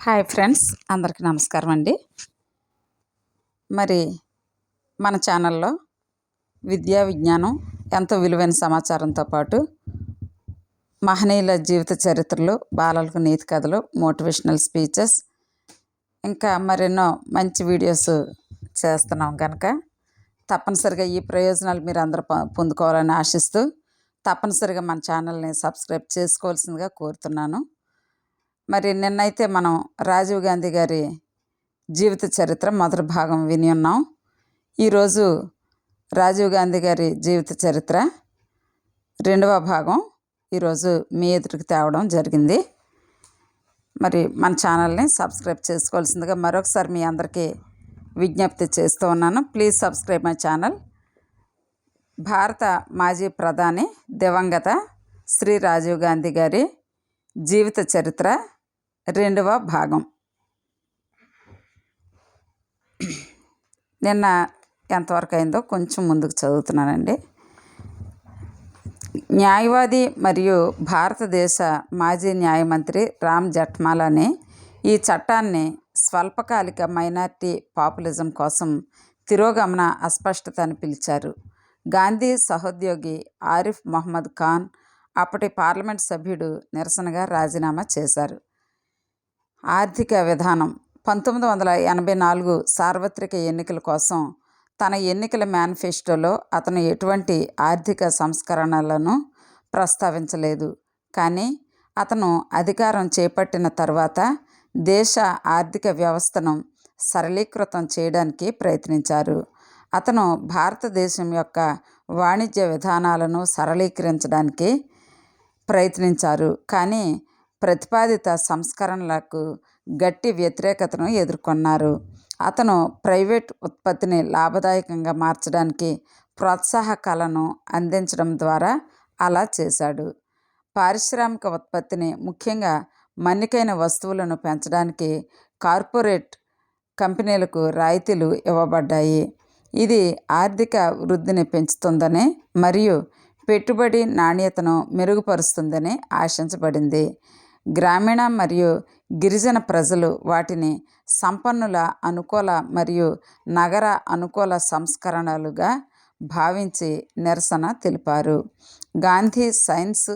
Hi friends అందరికీ నమస్కారం అండి. మరి మన ఛానల్లో విద్యా విజ్ఞానం ఎంతో విలువైన సమాచారంతో పాటు మహనీయుల జీవిత చరిత్రలు బాలలకు నీతి కథలు మోటివేషనల్ స్పీచెస్ ఇంకా మరెన్నో మంచి వీడియోస్ చేస్తున్నాం కనుక తప్పనిసరిగా ఈ ప్రయోజనాలు మీరు అందరూ పొందుకోవాలని ఆశిస్తూ తప్పనిసరిగా మన ఛానల్ని సబ్స్క్రైబ్ చేసుకోవాల్సిందిగా కోరుతున్నాను. మరి నిన్నైతే మనం రాజీవ్ గాంధీ గారి జీవిత చరిత్ర మొదటి భాగం విని ఉన్నాం. ఈరోజు రాజీవ్ గాంధీ గారి జీవిత చరిత్ర రెండవ భాగం ఈరోజు మీ ఎదుటికి తేవడం జరిగింది. మరి మన ఛానల్ని సబ్స్క్రైబ్ చేసుకోవాల్సిందిగా మరొకసారి మీ అందరికీ విజ్ఞప్తి చేస్తూ ఉన్నాను. Please subscribe my channel. భారత మాజీ ప్రధాని దివంగత శ్రీ రాజీవ్ గాంధీ గారి జీవిత చరిత్ర రెండవ భాగం. నిన్న ఎంతవరకు అయిందో కొంచెం ముందుకు చదువుతున్నానండి. న్యాయవాది మరియు భారతదేశ మాజీ న్యాయమంత్రి రామ్ జఠ్మలాని ఈ చట్టాన్ని స్వల్పకాలిక మైనార్టీ పాపులిజం కోసం తిరోగమన అస్పష్టత అని పిలిచారు. గాంధీ సహోద్యోగి ఆరిఫ్ మొహమ్మద్ ఖాన్ అప్పటి పార్లమెంట్ సభ్యుడు నిరసనగా రాజీనామా చేశారు. ఆర్థిక విధానం. పంతొమ్మిది వందల ఎనభై నాలుగు సార్వత్రిక ఎన్నికల కోసం తన ఎన్నికల మేనిఫెస్టోలో అతను ఎటువంటి ఆర్థిక సంస్కరణలను ప్రస్తావించలేదు. కానీ అతను అధికారం చేపట్టిన తర్వాత దేశ ఆర్థిక వ్యవస్థను సరళీకృతం చేయడానికి ప్రయత్నించారు. అతను భారతదేశం యొక్క వాణిజ్య విధానాలను సరళీకరించడానికి ప్రయత్నించారు. కానీ ప్రతిపాదిత సంస్కరణలకు గట్టి వ్యతిరేకతను ఎదుర్కొన్నారు. అతను ప్రైవేట్ ఉత్పత్తిని లాభదాయకంగా మార్చడానికి ప్రోత్సాహకాలను అందించడం ద్వారా అలా చేశాడు. పారిశ్రామిక ఉత్పత్తిని ముఖ్యంగా మన్నికైన వస్తువులను పెంచడానికి కార్పొరేట్ కంపెనీలకు రాయితీలు ఇవ్వబడ్డాయి. ఇది ఆర్థిక వృద్ధిని పెంచుతుందని మరియు పెట్టుబడి నాణ్యతను మెరుగుపరుస్తుందని ఆశించబడింది. గ్రామీణ మరియు గిరిజన ప్రజలు వాటిని సంపన్నుల అనుకూల మరియు నగర అనుకూల సంస్కరణలుగా భావించి నిరసన తెలిపారు. Gandhi science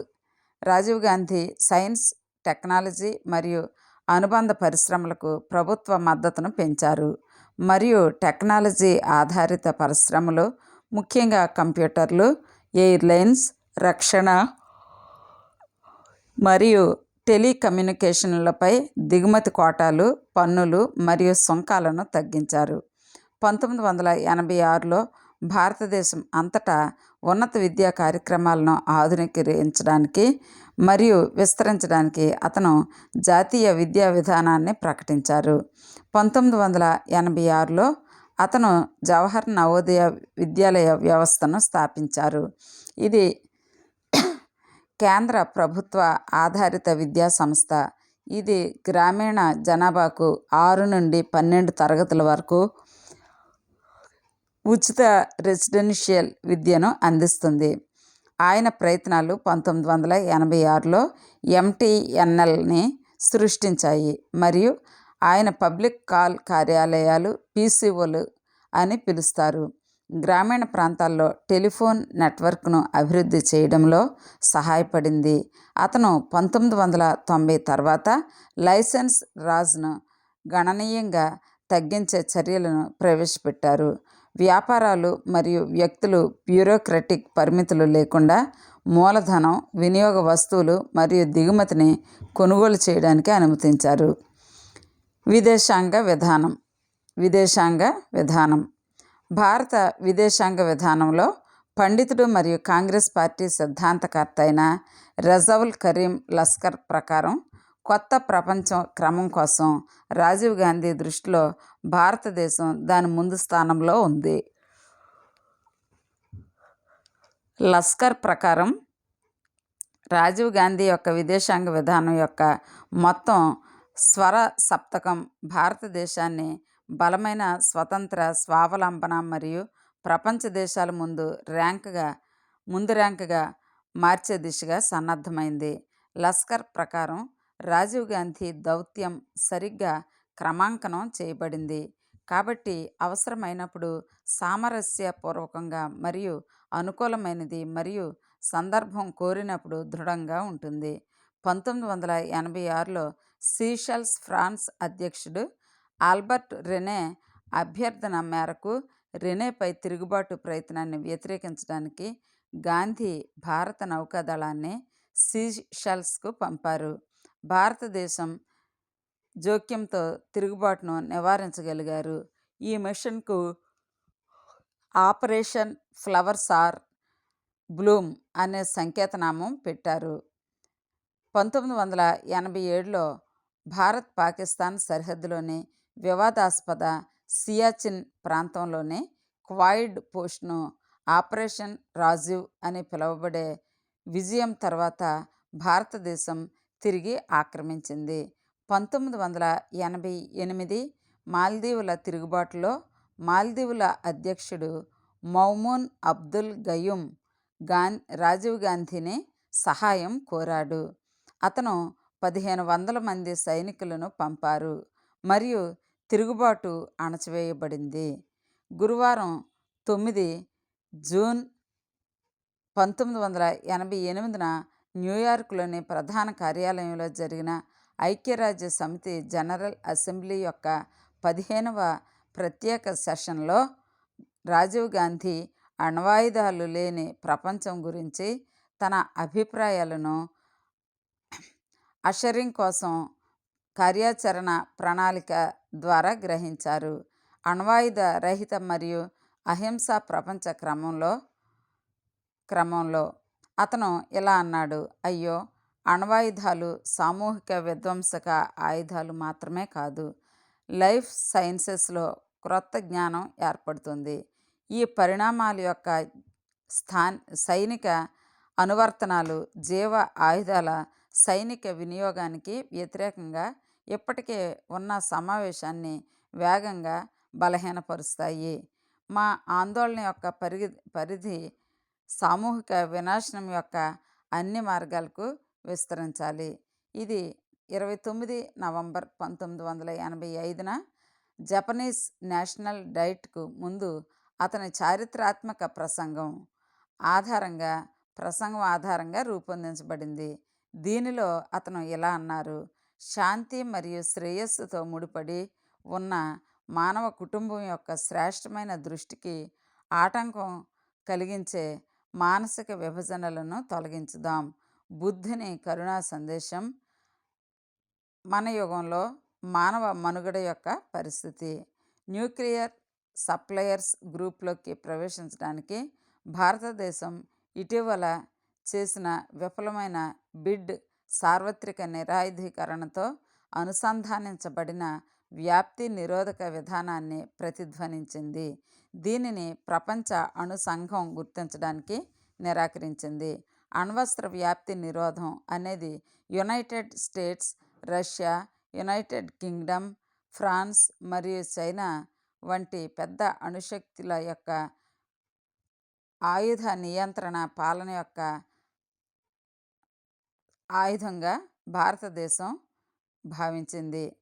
Rajiv Gandhi science technology మరియు అనుబంధ పరిశ్రమలకు ప్రభుత్వ మద్దతును పెంచారు. మరియు టెక్నాలజీ ఆధారిత పరిశ్రమలు ముఖ్యంగా కంప్యూటర్లు ఎయిర్లైన్స్ రక్షణ మరియు టెలికమ్యూనికేషన్లపై దిగుమతి కోటాలు పన్నులు మరియు సుంకాలను తగ్గించారు. పంతొమ్మిది వందల ఎనభై ఆరులో భారతదేశం అంతటా ఉన్నత విద్యా కార్యక్రమాలను ఆధునికీకరించడానికి మరియు విస్తరించడానికి అతను జాతీయ విద్యా విధానాన్ని ప్రకటించారు. పంతొమ్మిది వందల ఎనభై ఆరులో అతను జవహర్ నవోదయ విద్యాలయ వ్యవస్థను స్థాపించారు. ఇది కేంద్ర ప్రభుత్వ ఆధారిత విద్యా సంస్థ. ఇది గ్రామీణ జనాభాకు ఆరు నుండి పన్నెండు తరగతుల వరకు ఉచిత రెసిడెన్షియల్ విద్యను అందిస్తుంది. ఆయన ప్రయత్నాలు పంతొమ్మిది వందల ఎనభై ఆరులో ఎంటీఎన్ఎల్ని సృష్టించాయి. మరియు ఆయన పబ్లిక్ కాల్ కార్యాలయాలు పీసీఓలు అని పిలుస్తారు. గ్రామీణ ప్రాంతాల్లో టెలిఫోన్ నెట్వర్క్ను అభివృద్ధి చేయడంలో సహాయపడింది. అతను పంతొమ్మిది వందల తొంభై తర్వాత లైసెన్స్ రాజ్ను గణనీయంగా తగ్గించే చర్యలను ప్రవేశపెట్టారు. వ్యాపారాలు మరియు వ్యక్తులు బ్యూరోక్రటిక్ పరిమితులు లేకుండా మూలధనం వినియోగ వస్తువులు మరియు దిగుమతిని కొనుగోలు చేయడానికి అనుమతించారు. విదేశాంగ విధానం విదేశాంగ విధానం భారత విదేశాంగ విధానంలో పండితుడు మరియు కాంగ్రెస్ పార్టీ సిద్ధాంతకర్త అయిన రజౌల్ కరీం లస్కర్ ప్రకారం కొత్త ప్రపంచం క్రమం కోసం రాజీవ్ గాంధీ దృష్టిలో భారతదేశం దాని ముందు స్థానంలో ఉంది. లస్కర్ ప్రకారం రాజీవ్ గాంధీ యొక్క విదేశాంగ విధానం యొక్క మొత్తం స్వర సప్తకం భారతదేశాన్ని బలమైన స్వతంత్ర స్వావలంబన మరియు ప్రపంచ దేశాల ముందు ర్యాంక్గా ముందు ర్యాంక్గా మార్చే దిశగా సన్నద్ధమైంది. లస్కర్ ప్రకారం రాజీవ్ గాంధీ దౌత్యం సరిగ్గా క్రమాంకనం చేయబడింది. కాబట్టి అవసరమైనప్పుడు సామరస్యపూర్వకంగా మరియు అనుకూలమైనది మరియు సందర్భం కోరినప్పుడు దృఢంగా ఉంటుంది. పంతొమ్మిది వందల ఎనభై ఆరులో సీషల్స్ ఫ్రాన్స్ అధ్యక్షుడు ఆల్బర్ట్ రెనే అభ్యర్థన మేరకు రెనేపై తిరుగుబాటు ప్రయత్నాన్ని వ్యతిరేకించడానికి గాంధీ భారత నౌకాదళాన్ని సీషెల్స్కు పంపారు. భారతదేశం జోక్యంతో తిరుగుబాటును నివారించగలిగారు. ఈ మిషన్కు ఆపరేషన్ ఫ్లవర్స్ ఆర్ బ్లూమ్ అనే సంకేతనామం పెట్టారు. పంతొమ్మిది వందల ఎనభై ఏడులో భారత్ పాకిస్తాన్ సరిహద్దులోని వివాదాస్పద సియాచిన్ ప్రాంతంలోని క్వాయిడ్ పోస్ట్ను ఆపరేషన్ రాజీవ్ అని పిలువబడే విజయం తర్వాత భారతదేశం తిరిగి ఆక్రమించింది. పంతొమ్మిది వందల ఎనభై ఎనిమిది మాల్దీవుల తిరుగుబాటులో మాల్దీవుల అధ్యక్షుడు మౌమూన్ అబ్దుల్ గయూమ్ గాన్ రాజీవ్ గాంధీని సహాయం కోరాడు. అతను పదిహేను వందల మంది సైనికులను పంపారు. మరియు తిరుగుబాటు అణచివేయబడింది. గురువారం తొమ్మిది జూన్ పంతొమ్మిది వందల ఎనభై ఎనిమిదిన న్యూయార్క్లోని ప్రధాన కార్యాలయంలో జరిగిన ఐక్యరాజ్య సమితి జనరల్ అసెంబ్లీ యొక్క పదిహేనవ ప్రత్యేక సెషన్లో రాజీవ్ గాంధీ అణ్వాయుధాలు లేని ప్రపంచం గురించి తన అభిప్రాయాలను అషరింగ్ కోసం కార్యాచరణ ప్రణాళిక ద్వారా గ్రహించారు. అణ్వాయుధ రహిత మరియు అహింస ప్రపంచ క్రమంలో క్రమంలో. అతను ఇలా అన్నాడు అయ్యో అణ్వాయుధాలు సామూహిక విధ్వంసక ఆయుధాలు మాత్రమే కాదు లైఫ్ సైన్సెస్లో క్రొత్త జ్ఞానం ఏర్పడుతుంది. ఈ పరిణామాల యొక్క స్థాన్ సైనిక అనువర్తనాలు జీవ ఆయుధాల సైనిక వినియోగానికి వ్యతిరేకంగా ఇప్పటికే ఉన్న సమావేశాన్ని వేగంగా బలహీనపరుస్తాయి. మా ఆందోళన యొక్క పరిధి పరిధి సామూహిక వినాశనం యొక్క అన్ని మార్గాలకు విస్తరించాలి. ఇది ఇరవై తొమ్మిది నవంబర్ పంతొమ్మిది వందల ఎనభై ఐదున జపనీస్ నేషనల్ డైట్కు ముందు అతని చారిత్రాత్మక ప్రసంగం ఆధారంగా ప్రసంగం ఆధారంగా రూపొందించబడింది. దీనిలో అతను ఇలా అన్నారు శాంతి మరియు శ్రేయస్సుతో ముడిపడి ఉన్న మానవ కుటుంబం యొక్క శ్రేష్టమైన దృష్టికి ఆటంకం కలిగించే మానసిక విభజనలను తొలగించుదాం. బుద్ధుని కరుణా సందేశం మన యుగంలో మానవ మనుగడ యొక్క పరిస్థితి. న్యూక్లియర్ సప్లయర్స్ గ్రూప్లోకి ప్రవేశించడానికి భారతదేశం ఇటీవల చేసిన విఫలమైన బిడ్ సార్వత్రిక నిరాయుధీకరణతో అనుసంధానించబడిన వ్యాప్తి నిరోధక విధానాన్ని ప్రతిధ్వనించింది. దీనిని ప్రపంచ అణు సంఘం గుర్తించడానికి నిరాకరించింది. అణ్వస్త్ర వ్యాప్తి నిరోధం అనేది United States Russia United Kingdom France మరియు చైనా వంటి పెద్ద అణుశక్తుల యొక్క ఆయుధ నియంత్రణ పాలన యొక్క ఆయుధంగా భారతదేశం భావించింది.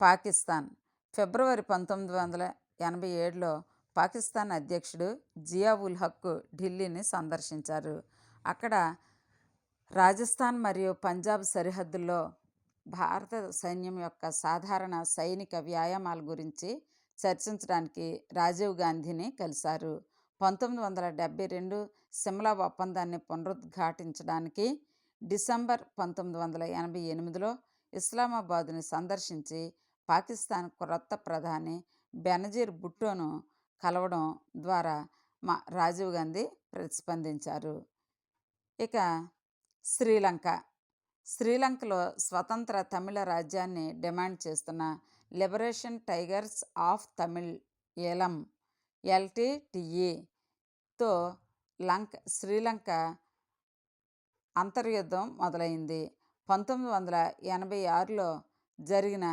పాకిస్తాన్. ఫిబ్రవరి పంతొమ్మిది వందల ఎనభై ఏడులో పాకిస్తాన్ అధ్యక్షుడు జియా ఉల్ హక్ ఢిల్లీని సందర్శించారు. అక్కడ రాజస్థాన్ మరియు పంజాబ్ సరిహద్దుల్లో భారత సైన్యం యొక్క సాధారణ సైనిక వ్యాయామాల గురించి చర్చించడానికి రాజీవ్ గాంధీని కలిశారు. పంతొమ్మిది వందల డెబ్బై రెండు సిమ్లా ఒప్పందాన్ని పునరుద్ఘాటించడానికి డిసెంబర్ పంతొమ్మిది వందల ఎనభై ఎనిమిదిలో ఇస్లామాబాద్ని సందర్శించి పాకిస్తాన్ క్రొత్త ప్రధాని బెనజీర్ భుట్టోను కలవడం ద్వారా మా రాజీవ్ గాంధీ ప్రతిస్పందించారు. ఇక శ్రీలంక. శ్రీలంకలో స్వతంత్ర తమిళ రాజ్యాన్ని డిమాండ్ చేస్తున్న liberation tigers of Tamil Eelam ఎల్టీటీఈతో Lanka Sri Lanka అంతర్యుద్ధం మొదలైంది. పంతొమ్మిది వందల ఎనభై ఆరులో జరిగిన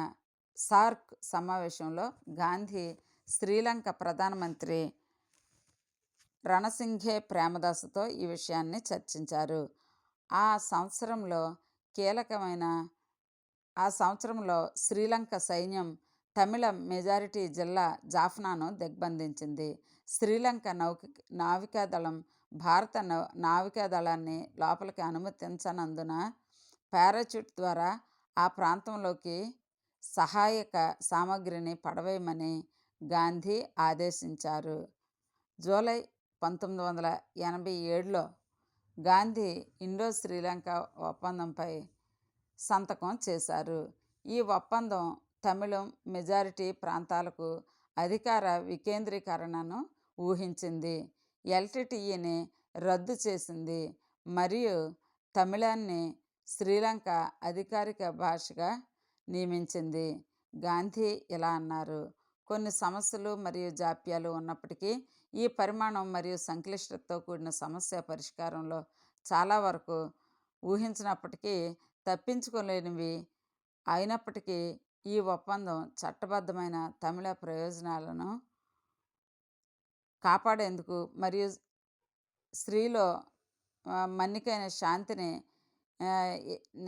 సార్క్ సమావేశంలో గాంధీ శ్రీలంక ప్రధానమంత్రి రణసింఘే ప్రేమదాసతో ఈ విషయాన్ని చర్చించారు. ఆ సంవత్సరంలో కీలకమైన ఆ సంవత్సరంలో శ్రీలంక సైన్యం తమిళ మెజారిటీ జిల్లా జాఫ్నాను దిగ్బంధించింది. శ్రీలంక నౌక నావికాదళం భారత నావికా నావికాదళాన్ని లోపలికి అనుమతించనందున పారాచూట్ ద్వారా ఆ ప్రాంతంలోకి సహాయక సామగ్రిని పడవేయమని గాంధీ ఆదేశించారు. జూలై పంతొమ్మిది వందల ఎనభై ఏడులో గాంధీ ఇండో శ్రీలంక ఒప్పందంపై సంతకం చేశారు. ఈ ఒప్పందం తమిళం మెజారిటీ ప్రాంతాలకు అధికార వికేంద్రీకరణను ఊహించింది. ఎల్టీటీఈని రద్దు చేసింది. మరియు తమిళాన్ని శ్రీలంక అధికారిక భాషగా నియమించింది. గాంధీ ఇలా అన్నారు. కొన్ని సమస్యలు మరియు జాప్యాలు ఉన్నప్పటికీ ఈ పరిమాణం మరియు సంక్లిష్టతతో కూడిన సమస్య పరిష్కారంలో చాలా వరకు ఊహించినప్పటికీ తప్పించుకోలేనివి అయినప్పటికీ ఈ ఒప్పందం చట్టబద్ధమైన తమిళ ప్రయోజనాలను కాపాడేందుకు మరియు స్త్రీలో మన్నికైన శాంతిని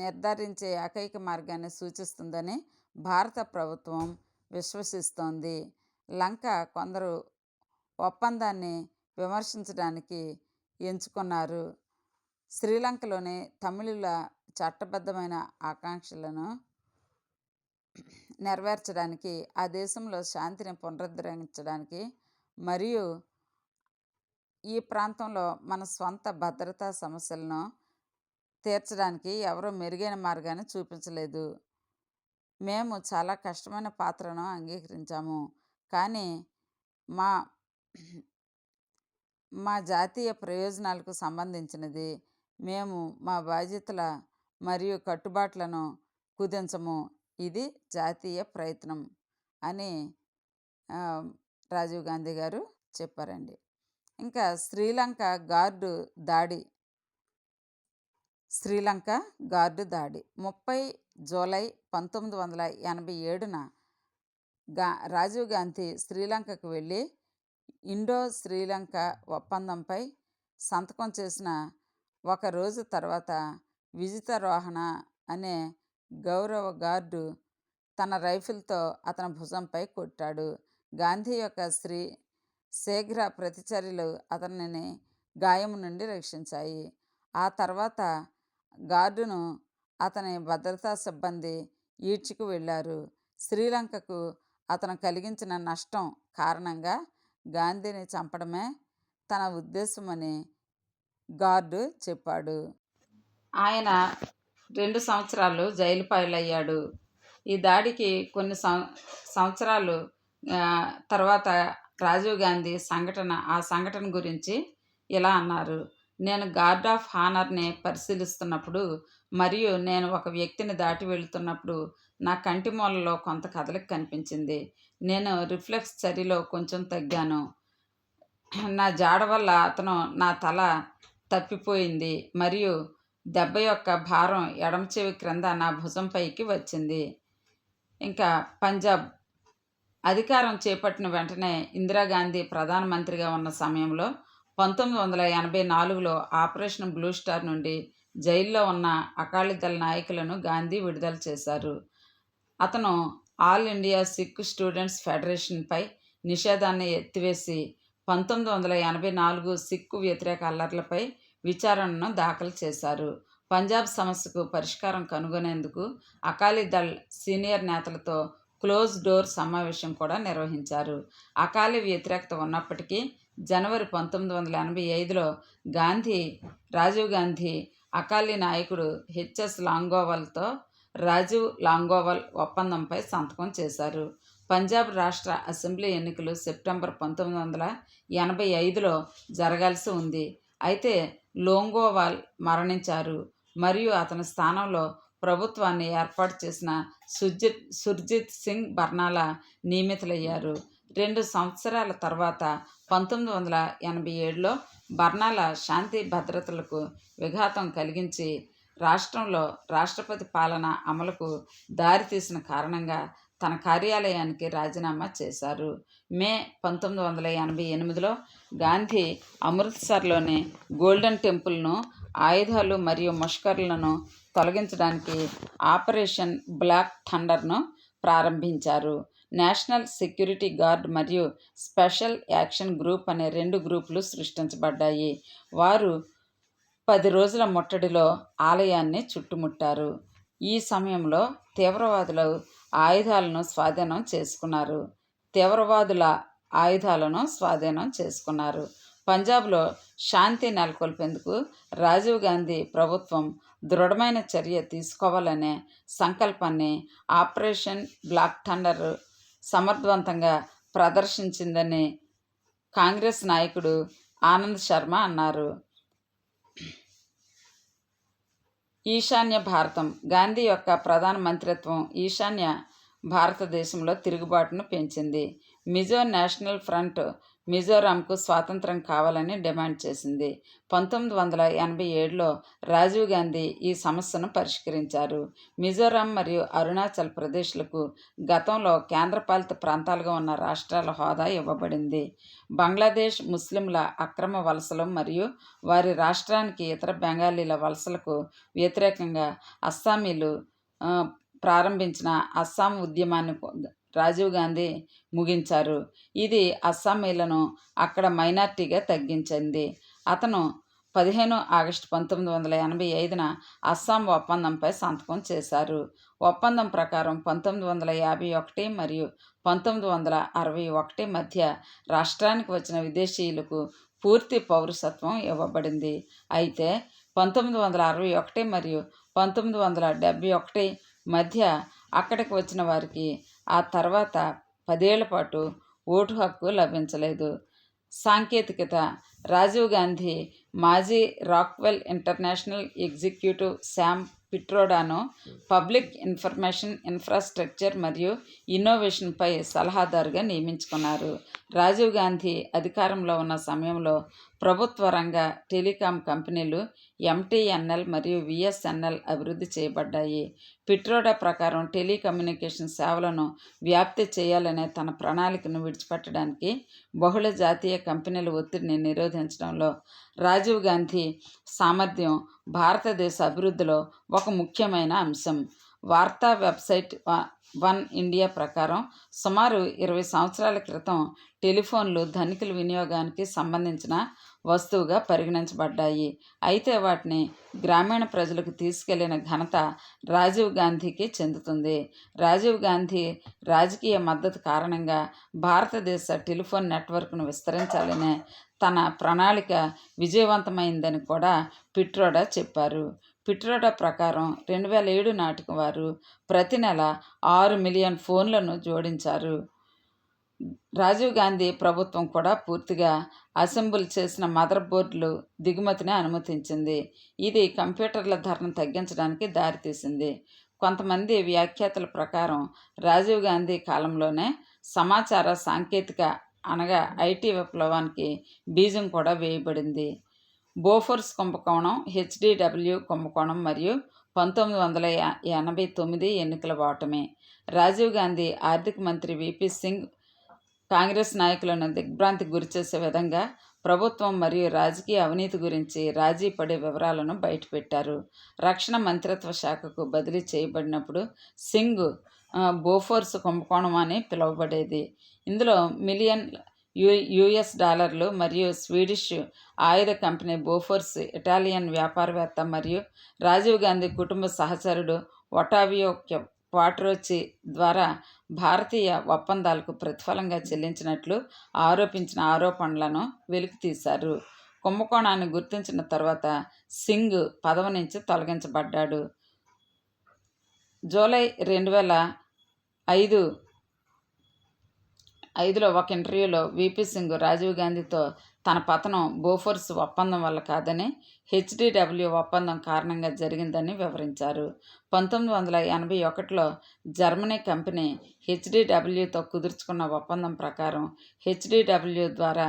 నిర్ధారించే ఏకైక మార్గాన్ని సూచిస్తుందని భారత ప్రభుత్వం విశ్వసిస్తోంది. లంక కొందరు ఒప్పందాన్ని విమర్శించడానికి ఎంచుకున్నారు. శ్రీలంకలోని తమిళుల చట్టబద్ధమైన ఆకాంక్షలను నెరవేర్చడానికి ఆ దేశంలో శాంతిని పునరుద్ధరించడానికి మరియు ఈ ప్రాంతంలో మన స్వంత భద్రతా సమస్యలను తీర్చడానికి ఎవరూ మెరుగైన మార్గాన్ని చూపించలేదు. మేము చాలా కష్టమైన పాత్రను అంగీకరించాము. కానీ మా మా జాతీయ ప్రయోజనాలకు సంబంధించినది. మేము మా బాధ్యతల మరియు కట్టుబాట్లను కుదించము. ఇది జాతీయ ప్రయత్నం అని రాజీవ్ గాంధీ గారు చెప్పారండి. ఇంకా శ్రీలంక గార్డు దాడి. శ్రీలంక గార్డు దాడి. ముప్పై జూలై పంతొమ్మిది వందల ఎనభై ఏడున గా రాజీవ్ గాంధీ శ్రీలంకకు వెళ్ళి ఇండో శ్రీలంక ఒప్పందంపై సంతకం చేసిన ఒక రోజు తర్వాత విజితారోహణ అనే గౌరవ గార్డు తన రైఫిల్తో అతని భుజంపై కొట్టాడు. గాంధీ యొక్క స్త్రీ శీఘ్ర ప్రతిచర్యలు అతనిని గాయం నుండి రక్షించాయి. ఆ తర్వాత గార్డును అతని భద్రతా సిబ్బంది ఈడ్చుకు వెళ్ళారు. శ్రీలంకకు అతను కలిగించిన నష్టం కారణంగా గాంధీని చంపడమే తన ఉద్దేశమని గార్డు చెప్పాడు. ఆయన రెండు సంవత్సరాలు జైలు పాలయ్యాడు. ఈ దాడికి కొన్ని సంవత్సరాలు తర్వాత రాజీవ్ గాంధీ సంఘటన ఆ సంఘటన గురించి ఇలా అన్నారు. నేను గార్డ్ ఆఫ్ హానర్ని పరిశీలిస్తున్నప్పుడు మరియు నేను ఒక వ్యక్తిని దాటి వెళుతున్నప్పుడు నా కంటి మూలలో కొంత కదలిక కనిపించింది. నేను రిఫ్లెక్స్ చర్యలో కొంచెం తగ్గాను. నా జాడ వల్ల అతను నా తల తప్పిపోయింది మరియు దెబ్బ యొక్క భారం ఎడమ చెవి క్రింద నా భుజంపైకి వచ్చింది. ఇంకా పంజాబ్ అధికారం చేపట్టిన వెంటనే ఇందిరాగాంధీ ప్రధానమంత్రిగా ఉన్న సమయంలో పంతొమ్మిది వందల ఎనభై నాలుగులో ఆపరేషన్ బ్లూ స్టార్ నుండి జైల్లో ఉన్న అకాలీదళ నాయకులను గాంధీ విడుదల చేశారు. అతను ఆల్ ఇండియా సిక్ స్టూడెంట్స్ ఫెడరేషన్పై నిషేధాన్ని ఎత్తివేసి పంతొమ్మిది వందల ఎనభై నాలుగు సిక్కు వ్యతిరేక అల్లర్లపై విచారణను దాఖలు చేశారు. పంజాబ్ సమస్యకు పరిష్కారం కనుగొనేందుకు అకాలీదళ్ సీనియర్ నేతలతో క్లోజ్ డోర్ సమావేశం కూడా నిర్వహించారు. అకాలీ వ్యతిరేకత ఉన్నప్పటికీ జనవరి పంతొమ్మిది వందల ఎనభై ఐదులో గాంధీ రాజీవ్ గాంధీ అకాలీ నాయకుడు హెచ్ఎస్ లాంగోవల్తో రాజీవ్ లాంగోవల్ ఒప్పందంపై సంతకం చేశారు. పంజాబ్ రాష్ట్ర అసెంబ్లీ ఎన్నికలు సెప్టెంబర్ పంతొమ్మిది వందల ఎనభై ఐదులో జరగాల్సి ఉంది. అయితే లోంగోవాల్ మరణించారు. మరియు అతని స్థానంలో ప్రభుత్వాన్ని ఏర్పాటు చేసిన సుజిత్ సుర్జిత్ సింగ్ బర్నాలా నియమితులయ్యారు. రెండు సంవత్సరాల తర్వాత పంతొమ్మిది వందల ఎనభై ఏడులో బర్నాల శాంతి భద్రతలకు విఘాతం కలిగించి రాష్ట్రంలో రాష్ట్రపతి పాలన అమలుకు దారితీసిన కారణంగా తన కార్యాలయానికి రాజీనామా చేశారు. మే పంతొమ్మిది వందల ఎనభై ఎనిమిదిలో గాంధీ అమృత్సర్లోని గోల్డెన్ టెంపుల్ను ఆయుధాలు మరియు ముష్కర్లను తొలగించడానికి ఆపరేషన్ బ్లాక్ థండర్ను ప్రారంభించారు. నేషనల్ సెక్యూరిటీ గార్డ్ మరియు స్పెషల్ యాక్షన్ గ్రూప్ అనే రెండు గ్రూపులు సృష్టించబడ్డాయి. వారు పది రోజుల ముట్టడిలో ఆలయాన్ని చుట్టుముట్టారు. ఈ సమయంలో తీవ్రవాదులు ఆయుధాలను స్వాధీనం చేసుకున్నారు. తీవ్రవాదుల ఆయుధాలను స్వాధీనం చేసుకున్నారు. పంజాబ్లో శాంతి నెలకొల్పేందుకు రాజీవ్ గాంధీ ప్రభుత్వం దృఢమైన చర్య తీసుకోవాలనే సంకల్పాన్ని ఆపరేషన్ బ్లాక్ థండర్ సమర్థవంతంగా ప్రదర్శించిందని కాంగ్రెస్ నాయకుడు ఆనంద్ శర్మ అన్నారు. ఈశాన్య భారతం గాంధీ యొక్క ప్రధాన మంత్రిత్వం ఈశాన్య భారతదేశంలో తిరుగుబాటును పెంచింది. మిజో నేషనల్ ఫ్రంట్ మిజోరాంకు స్వాతంత్రం కావాలని డిమాండ్ చేసింది. పంతొమ్మిది వందల ఎనభై ఏడులో రాజీవ్ గాంధీ ఈ సమస్యను పరిష్కరించారు. మిజోరాం మరియు అరుణాచల్ ప్రదేశ్లకు గతంలో కేంద్రపాలిత ప్రాంతాలుగా ఉన్న రాష్ట్రాల హోదా ఇవ్వబడింది. బంగ్లాదేశ్ ముస్లింల అక్రమ వలసలు మరియు వారి రాష్ట్రానికి ఇతర బెంగాలీల వలసలకు వ్యతిరేకంగా అస్సామీలు ప్రారంభించిన అస్సాం ఉద్యమాన్ని రాజీవ్ గాంధీ ముగించారు. ఇది అస్సామీలను అక్కడ మైనార్టీగా తగ్గించింది. అతను పదిహేను ఆగస్టు పంతొమ్మిది వందల ఎనభై ఐదున అస్సాం ఒప్పందంపై సంతకం చేశారు. ఒప్పందం ప్రకారం పంతొమ్మిది వందల యాభై ఒకటి మరియు పంతొమ్మిది వందల అరవై ఒకటి మధ్య రాష్ట్రానికి వచ్చిన విదేశీయులకు పూర్తి పౌరసత్వం ఇవ్వబడింది. అయితే పంతొమ్మిది వందల అరవై ఒకటి మరియు పంతొమ్మిది వందల డెబ్భై ఒకటి మధ్య అక్కడికి వచ్చిన వారికి ఆ తర్వాత పదేళ్ళ పాటు ఓటు హక్కు లభించలేదు. సాంకేతికత రాజీవ్ గాంధీ మాజీ రాక్వెల్ ఇంటర్నేషనల్ ఎగ్జిక్యూటివ్ శామ్ పిట్రోడాను పబ్లిక్ ఇన్ఫర్మేషన్ ఇన్ఫ్రాస్ట్రక్చర్ మరియు ఇన్నోవేషన్పై సలహాదారుగా నియమించుకున్నారు. రాజీవ్ గాంధీ అధికారంలో ఉన్న సమయంలో ప్రభుత్వ రంగ టెలికాం కంపెనీలు ఎంటీఎన్ఎల్ మరియు విఎస్ఎన్ఎల్ అభివృద్ధి చేయబడ్డాయి. పిట్రోడా ప్రకారం టెలికమ్యూనికేషన్ సేవలను వ్యాప్తి చేయాలనే తన ప్రణాళికను విడిచిపెట్టడానికి బహుళ జాతీయ కంపెనీల ఒత్తిడిని నిరోధించడంలో రాజీవ్ గాంధీ సామర్థ్యం భారతదేశ అభివృద్ధిలో ఒక ముఖ్యమైన అంశం. వార్తా వెబ్సైట్ వన్ ఇండియా ప్రకారం సుమారు ఇరవై సంవత్సరాల క్రితం టెలిఫోన్లు ధనికుల వినియోగానికి సంబంధించిన వస్తువుగా పరిగణించబడ్డాయి. అయితే వాటిని గ్రామీణ ప్రజలకు తీసుకెళ్ళిన ఘనత రాజీవ్ గాంధీకి చెందుతుంది. రాజీవ్ గాంధీ రాజకీయ మద్దతు కారణంగా భారతదేశ టెలిఫోన్ నెట్వర్క్ను విస్తరించాలనే తన ప్రణాళిక విజయవంతమైందని కూడా పిట్రోడా చెప్పారు. పిట్రోడా ప్రకారం రెండు వేల ఏడు నాటికి వారు ప్రతి నెల ఆరు మిలియన్ ఫోన్లను జోడించారు. రాజీవ్ గాంధీ ప్రభుత్వం కూడా పూర్తిగా అసెంబుల్ చేసిన మదర్ బోర్డులు దిగుమతిని అనుమతించింది. ఇది కంప్యూటర్ల ధరను తగ్గించడానికి దారితీసింది. కొంతమంది వ్యాఖ్యాతల ప్రకారం రాజీవ్ గాంధీ కాలంలోనే సమాచార సాంకేతిక అనగా ఐటీ విప్లవానికి బీజం కూడా వేయబడింది. బోఫోర్స్ కుంభకోణం హెచ్డిడబ్ల్యూ కుంభకోణం మరియు పంతొమ్మిది వందల ఎనభై తొమ్మిది ఎన్నికల ఓటమి. రాజీవ్ గాంధీ ఆర్థిక మంత్రి విపి సింగ్ కాంగ్రెస్ నాయకులను దిగ్భ్రాంతికి గురిచేసే విధంగా ప్రభుత్వం మరియు రాజకీయ అవినీతి గురించి రాజీ పడే వివరాలను బయటపెట్టారు రక్షణ మంత్రిత్వ శాఖకు బదిలీ చేయబడినప్పుడు సింగ్ బోఫోర్స్ కుంభకోణం అని పిలువబడేది. ఇందులో మిలియన్ యూ యుఎస్ డాలర్లు మరియు స్వీడిష్ ఆయుధ కంపెనీ బోఫోర్స్ ఇటాలియన్ వ్యాపారవేత్త మరియు రాజీవ్ గాంధీ కుటుంబ సహచరుడు ఒటావియో క్వాట్రోచి ద్వారా భారతీయ ఒప్పందాలకు ప్రతిఫలంగా చెల్లించినట్లు ఆరోపించిన ఆరోపణలను వెలికితీశారు. కుంభకోణాన్ని గుర్తించిన తర్వాత సింగ్ పదవి నుంచి తొలగించబడ్డాడు. జూలై రెండు వేల ఐదు ఐదులో ఒక ఇంటర్వ్యూలో విపి సింగ్ రాజీవ్ గాంధీతో తన పతనం బోఫోర్స్ ఒప్పందం వల్ల కాదని హెచ్డిడబ్ల్యూ ఒప్పందం కారణంగా జరిగిందని వివరించారు. పంతొమ్మిది వందల ఎనభై ఒకటిలో జర్మనీ కంపెనీ హెచ్డిడబ్ల్యూతో కుదుర్చుకున్న ఒప్పందం ప్రకారం హెచ్డిడబ్ల్యూ ద్వారా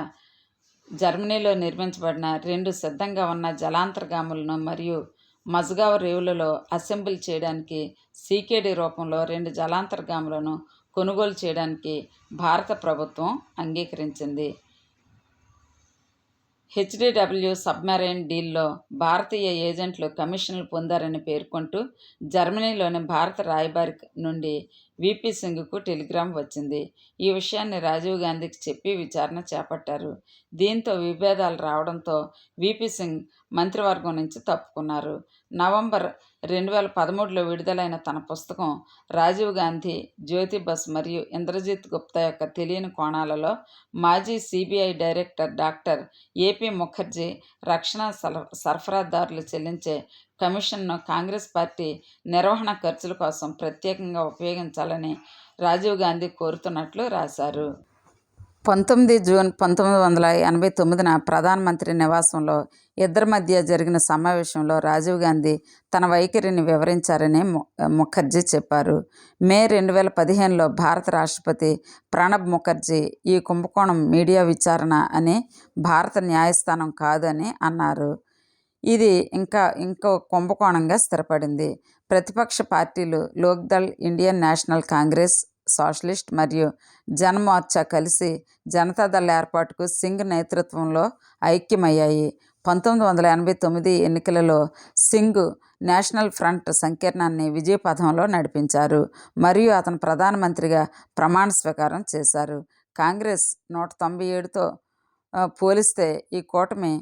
జర్మనీలో నిర్మించబడిన రెండు సిద్ధంగా ఉన్న జలాంతర్గాములను మరియు మజ్గావ్ రేవులలో అసెంబ్లీ చేయడానికి సీకేడి రూపంలో రెండు జలాంతర్గాములను కొనుగోలు చేయడానికి భారత ప్రభుత్వం అంగీకరించింది. హెచ్డిడబ్ల్యూ సబ్మెరైన్ డీల్లో భారతీయ ఏజెంట్లు కమిషన్లు పొందారని పేర్కొంటూ జర్మనీలోని భారత రాయబారి నుండి విపి సింగ్కు టెలిగ్రామ్ వచ్చింది. ఈ విషయాన్ని రాజీవ్ గాంధీకి చెప్పి విచారణ చేపట్టారు. దీంతో విభేదాలు రావడంతో విపి సింగ్ మంత్రివర్గం నుంచి తప్పుకున్నారు. నవంబర్ రెండు వేల పదమూడులో విడుదలైన తన పుస్తకం రాజీవ్ గాంధీ జ్యోతి బస్ మరియు ఇంద్రజిత్ గుప్తా యొక్క తెలియని కోణాలలో మాజీ CBI director doctor AP Mukherjee రక్షణ సరఫరాదారులు చెల్లించే కమిషన్ను కాంగ్రెస్ పార్టీ నిర్వహణ ఖర్చుల కోసం ప్రత్యేకంగా ఉపయోగించాలని రాజీవ్ గాంధీ కోరుతున్నట్లు రాశారు. పంతొమ్మిది జూన్ పంతొమ్మిది వందల ఎనభై తొమ్మిదిన ప్రధానమంత్రి నివాసంలో ఇద్దరి మధ్య జరిగిన సమావేశంలో రాజీవ్ గాంధీ తన వైఖరిని వివరించారని ముఖర్జీ చెప్పారు. మే రెండు వేల పదిహేనులో భారత రాష్ట్రపతి ప్రణబ్ ముఖర్జీ ఈ కుంభకోణం మీడియా విచారణ అని భారత న్యాయస్థానం కాదని అన్నారు. ఇది ఇంకా ఇంకో కుంభకోణంగా స్థిరపడింది. ప్రతిపక్ష పార్టీలు Lok Dal Indian National Congress socialist మరియు జనమోర్చా కలిసి జనతాదళ ఏర్పాటుకు సింగ్ నేతృత్వంలో ఐక్యమయ్యాయి. పంతొమ్మిది వందల ఎనభై తొమ్మిది ఎన్నికలలో సింగ్ నేషనల్ ఫ్రంట్ సంకీర్ణాన్ని విజయపథంలో నడిపించారు మరియు అతను ప్రధానమంత్రిగా ప్రమాణ స్వీకారం చేశారు. కాంగ్రెస్ నూట తొంభై ఏడుతో పోలిస్తే ఈ కూటమి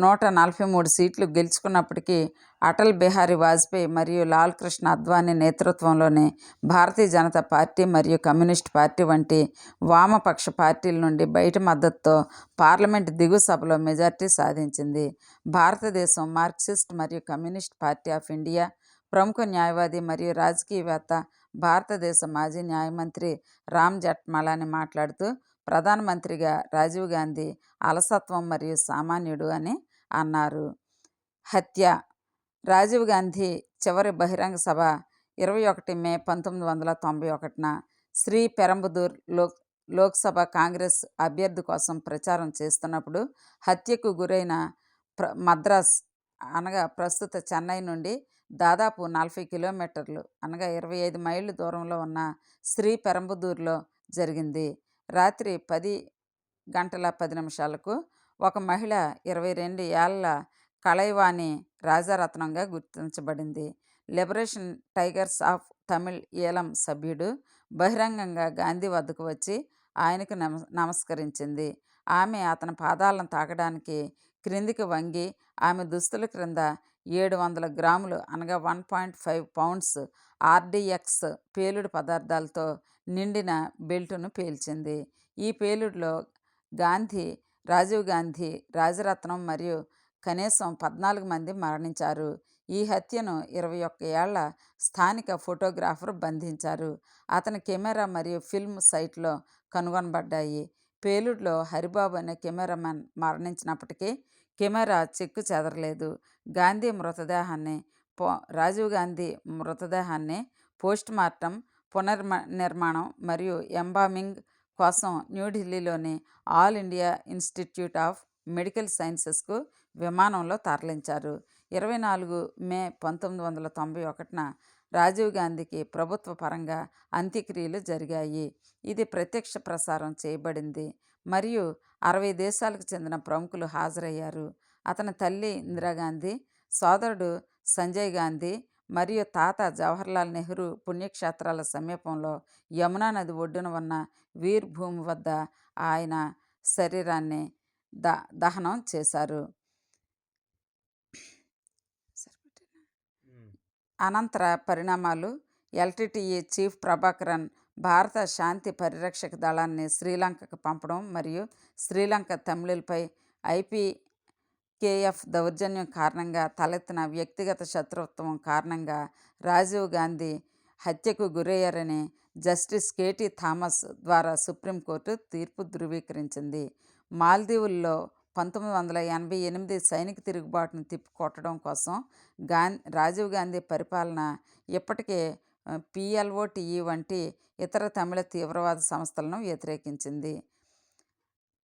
నూట నలభై మూడు సీట్లు గెలుచుకున్నప్పటికీ అటల్ బిహారీ వాజ్పేయి మరియు లాల్ కృష్ణ అద్వానీ నేతృత్వంలోని భారతీయ జనతా పార్టీ మరియు కమ్యూనిస్ట్ పార్టీ వంటి వామపక్ష పార్టీల నుండి బయట మద్దతుతో పార్లమెంట్ దిగువ సభలో మెజార్టీ సాధించింది. భారతదేశం మార్క్సిస్ట్ మరియు కమ్యూనిస్ట్ పార్టీ ఆఫ్ ఇండియా ప్రముఖ న్యాయవాది మరియు రాజకీయవేత్త భారతదేశ మాజీ న్యాయమంత్రి రామ్ జెఠ్మలాని మాట్లాడుతూ ప్రధానమంత్రిగా రాజీవ్ గాంధీ అలసత్వం మరియు సామాన్యుడు అని అన్నారు. హత్య. రాజీవ్ గాంధీ చివరి బహిరంగ సభ ఇరవై ఒకటి మే పంతొమ్మిది వందల తొంభై ఒకటిన శ్రీ పెరంబదూర్ లోక్ లోక్సభ కాంగ్రెస్ అభ్యర్థి కోసం ప్రచారం చేస్తున్నప్పుడు హత్యకు గురైన ప్ర మద్రాస్ అనగా ప్రస్తుత చెన్నై నుండి దాదాపు నలభై కిలోమీటర్లు అనగా ఇరవై ఐదు మైళ్ళు దూరంలో ఉన్న శ్రీ పెరంబదూర్లో జరిగింది. రాత్రి పది గంటల పది నిమిషాలకు ఒక మహిళ ఇరవై రెండు ఏళ్ళ కళైవాణి రాజారత్నంగా గుర్తించబడింది. Liberation Tigers of Tamil Eelam సభ్యుడు బహిరంగంగా గాంధీ వద్దకు వచ్చి ఆయనకు నమ నమస్కరించింది. ఆమె అతని పాదాలను తాకడానికి క్రిందికి వంగి ఆమె దుస్తుల క్రింద ఏడు వందల గ్రాములు అనగా one point five pounds RDX పేలుడు పదార్థాలతో నిండిన బెల్టును పేల్చింది. ఈ పేలుడులో గాంధీ రాజీవ్ గాంధీ రాజరత్నం మరియు కనీసం పద్నాలుగు మంది మరణించారు. ఈ హత్యను ఇరవై ఒక్క ఏళ్ళ స్థానిక ఫోటోగ్రాఫర్ బంధించారు. అతని కెమెరా మరియు ఫిల్మ్ సైట్లో కనుగొనబడ్డాయి. పేలుడులో హరిబాబు అనే కెమెరామెన్ మరణించినప్పటికీ కెమెరా చెక్కు చెదరలేదు. గాంధీ మృతదేహాన్ని పో రాజీవ్ గాంధీ మృతదేహాన్ని పోస్ట్ మార్టం పునర్మ నిర్మాణం మరియు ఎంబామింగ్ కోసం న్యూఢిల్లీలోని All India Institute of Medical సైన్సెస్కు విమానంలో తరలించారు. ఇరవై నాలుగు మే పంతొమ్మిది వందల తొంభై ఒకటిన రాజీవ్ గాంధీకి ప్రభుత్వ పరంగా అంత్యక్రియలు జరిగాయి. ఇది ప్రత్యక్ష ప్రసారం చేయబడింది. మరియు అరవై దేశాలకు చెందిన ప్రముఖులు హాజరయ్యారు. అతని తల్లి ఇందిరాగాంధీ సోదరుడు సంజయ్ గాంధీ మరియు తాత జవహర్లాల్ నెహ్రూ పుణ్యక్షేత్రాల సమీపంలో యమునా నది ఒడ్డున ఉన్న వీర్ భూమి వద్ద ఆయన శరీరాన్ని ద దహనం చేశారు. అనంతర పరిణామాలు ఎల్టీటీఈ చీఫ్ ప్రభాకరన్ భారత శాంతి పరిరక్షక దళాన్ని శ్రీలంకకు పంపడం మరియు శ్రీలంక తమిళులపై ఐపీకేఎఫ్ దౌర్జన్యం కారణంగా తలెత్తిన వ్యక్తిగత శత్రుత్వం కారణంగా రాజీవ్ గాంధీ హత్యకు గురయ్యారని జస్టిస్ కేటీ థామస్ ద్వారా సుప్రీంకోర్టు తీర్పు ధృవీకరించింది. మాల్దీవుల్లో పంతొమ్మిది వందల ఎనభై ఎనిమిది సైనిక తిరుగుబాటును తిప్పికొట్టడం కోసం గాంధీ రాజీవ్ గాంధీ పరిపాలన ఇప్పటికే పిఎల్ఓటిఈ వంటి ఇతర తమిళ తీవ్రవాద సంస్థలను వ్యతిరేకించింది.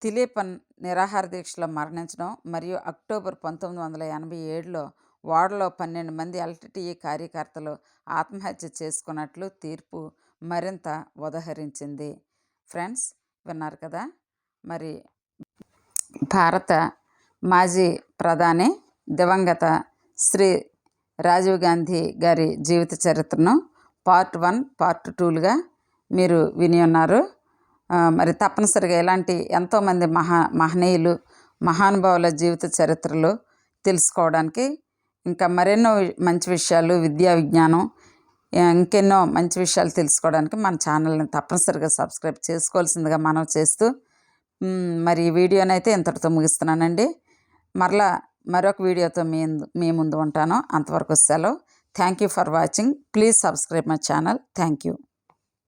తిలీపన్ నిరాహార దీక్షలో మరణించడం మరియు అక్టోబర్ పంతొమ్మిది వందల ఎనభై ఏడులో వాడలో పన్నెండు మంది ఎల్టీటీఈ కార్యకర్తలు ఆత్మహత్య చేసుకున్నట్లు తీర్పు మరింత ఉదహరించింది. ఫ్రెండ్స్ విన్నారు కదా? మరి భారత మాజీ ప్రధాని దివంగత శ్రీ రాజీవ్ గాంధీ గారి జీవిత చరిత్రను పార్ట్ వన్ పార్ట్ టూలుగా మీరు విని ఉన్నారు. మరి తప్పనిసరిగా ఇలాంటి ఎంతోమంది మహా మహనీయులు మహానుభావుల జీవిత చరిత్రలు తెలుసుకోవడానికి ఇంకా మరెన్నో మంచి విషయాలు విద్యా విజ్ఞానం ఇంకెన్నో మంచి విషయాలు తెలుసుకోవడానికి మన ఛానల్ని తప్పనిసరిగా సబ్స్క్రైబ్ చేసుకోవాల్సిందిగా మనం చేస్తూ మరి ఈ వీడియోనైతే ఇంతటితో ముగిస్తున్నానండి. మరలా మరొక వీడియోతో మీ మీ ముందు ఉంటాను. అంతవరకు సెలవు. Thank you for watching. Please subscribe my channel. Thank you.